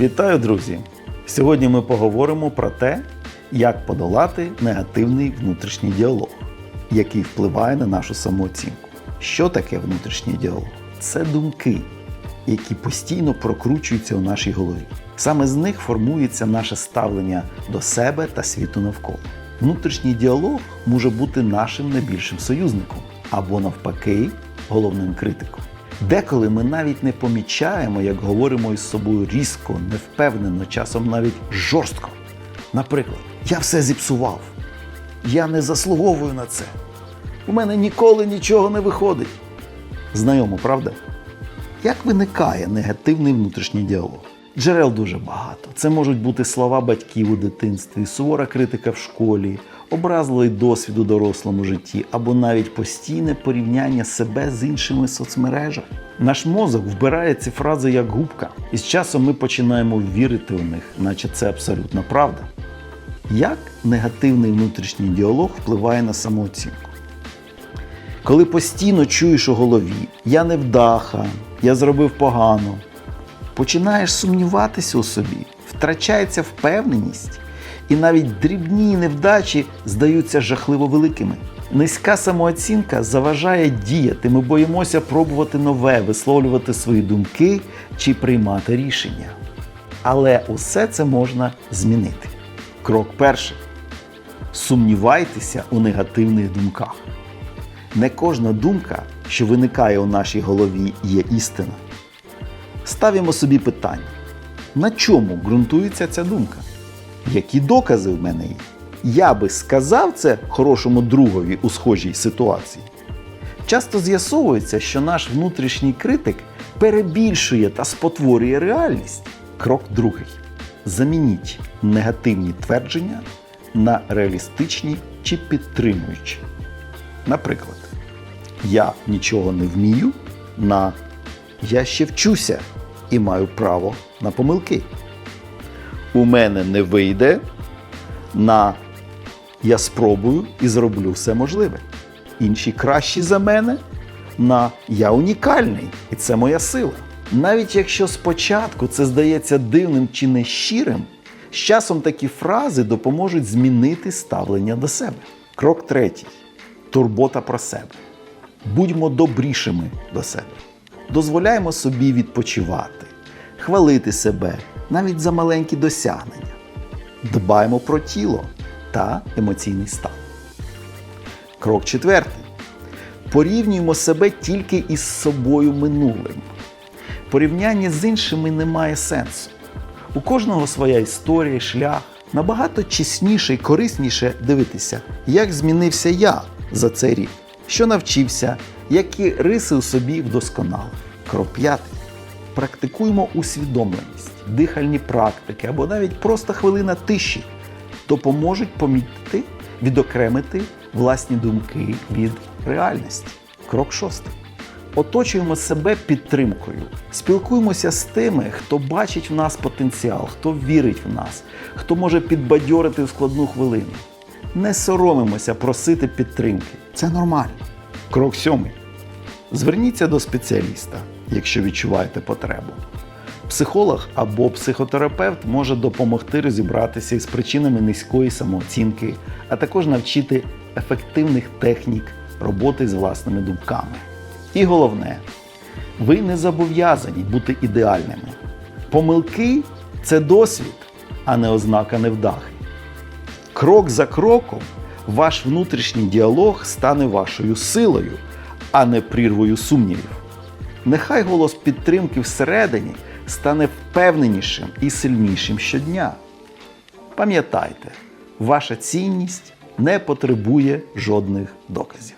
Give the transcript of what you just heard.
Вітаю, друзі! Сьогодні ми поговоримо про те, як подолати негативний внутрішній діалог, який впливає на нашу самооцінку. Що таке внутрішній діалог? Це думки, які постійно прокручуються у нашій голові. Саме з них формується наше ставлення до себе та світу навколо. Внутрішній діалог може бути нашим найбільшим союзником або навпаки головним критиком. Деколи ми навіть не помічаємо, як говоримо із собою різко, невпевнено, часом навіть жорстко. Наприклад, я все зіпсував. Я не заслуговую на це. У мене ніколи нічого не виходить. Знайомо, правда? Як виникає негативний внутрішній діалог? Джерел дуже багато. Це можуть бути слова батьків у дитинстві, сувора критика в школі, образливий досвід у дорослому житті або навіть постійне порівняння себе з іншими соцмережами. Наш мозок вбирає ці фрази як губка, і з часом ми починаємо вірити в них, наче це абсолютна правда. Як негативний внутрішній діалог впливає на самооцінку? Коли постійно чуєш у голові я невдаха, я зробив погано, починаєш сумніватися у собі, втрачається впевненість, і навіть дрібні невдачі здаються жахливо великими. Низька самооцінка заважає діяти. Ми боїмося пробувати нове, висловлювати свої думки чи приймати рішення. Але усе це можна змінити. Крок перший. Сумнівайтеся у негативних думках. Не кожна думка, що виникає у нашій голові, є істина. Ставимо собі питання: на чому ґрунтується ця думка? Які докази в мене є? Я би сказав це хорошому другові у схожій ситуації. Часто з'ясовується, що наш внутрішній критик перебільшує та спотворює реальність. Крок другий. Замініть негативні твердження на реалістичні чи підтримуючі. Наприклад, я нічого не вмію на я ще вчуся і маю право на помилки. У мене не вийде на я спробую і зроблю все можливе. Інші кращі за мене на я унікальний, і це моя сила. Навіть якщо спочатку це здається дивним чи нещирим, з часом такі фрази допоможуть змінити ставлення до себе. Крок третій турбота про себе. Будьмо добрішими до себе. Дозволяємо собі відпочивати, хвалити себе навіть за маленькі досягнення. Дбаємо про тіло та емоційний стан. Крок четвертий. Порівнюємо себе тільки із собою минулим. Порівняння з іншими не має сенсу. У кожного своя історія, шлях. Набагато чесніше і корисніше дивитися, як змінився я за цей рік, що навчився, які риси у собі вдосконалив. Крок п'ятий. Практикуємо усвідомленість, дихальні практики або навіть просто хвилина тиші допоможуть помітити, відокремити власні думки від реальності. Крок шостий. Оточуємо себе підтримкою, спілкуємося з тими, хто бачить в нас потенціал, хто вірить в нас, хто може підбадьорити в складну хвилину. Не соромимося просити підтримки. Це нормально. Крок сьомий. Зверніться до спеціаліста, якщо відчуваєте потребу. Психолог або психотерапевт може допомогти розібратися із причинами низької самооцінки, а також навчити ефективних технік роботи з власними думками. І головне, ви не зобов'язані бути ідеальними. Помилки це досвід, а не ознака невдахи. Крок за кроком ваш внутрішній діалог стане вашою силою, а не прірвою сумнівів. Нехай голос підтримки всередині стане впевненішим і сильнішим щодня. Пам'ятайте, ваша цінність не потребує жодних доказів.